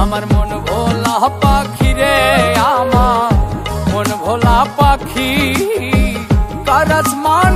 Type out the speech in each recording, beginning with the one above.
আমার মন ভোলা পাখি রে আমার মন ভোলা পাখি। কারাস মানে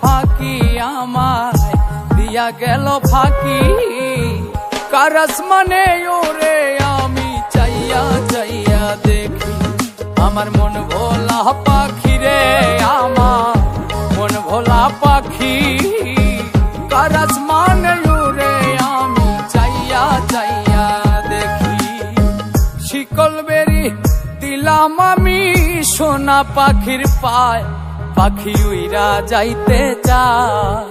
ফাঁকি আমায় দিয়া গেল ফাঁকি। কারাস মানে ওরে আমি চাইয়া চাইয়া দেখি। আমার মন ভোলা পাখি রে আমার মন ভোলা পাখি। কারাস মানে ওরে আমি চাইয়া চাইয়া দেখি। শিকল বেরি দিলাম আমি সোনা পাখির পায়। পাখি উইরা যাইতে চায়।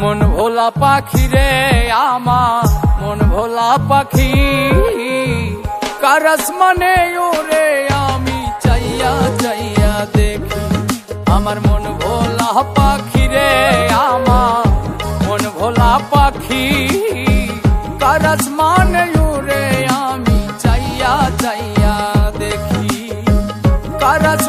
মন ভোলা পাখি রে আমার, মন ভোলা পাখি। কারাস মানে ওরে আমি চাইয়া চাইয়া দেখি। আমার মন ভোলা পাখি রে আমার, মন ভোলা পাখি। কারাস মানে ওরে আমি চাইয়া চাইয়া দেখি। কারাস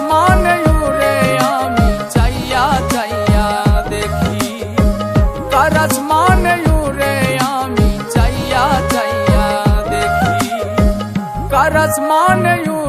কারাস মানে ওরে আমি চাইয়া চাইয়া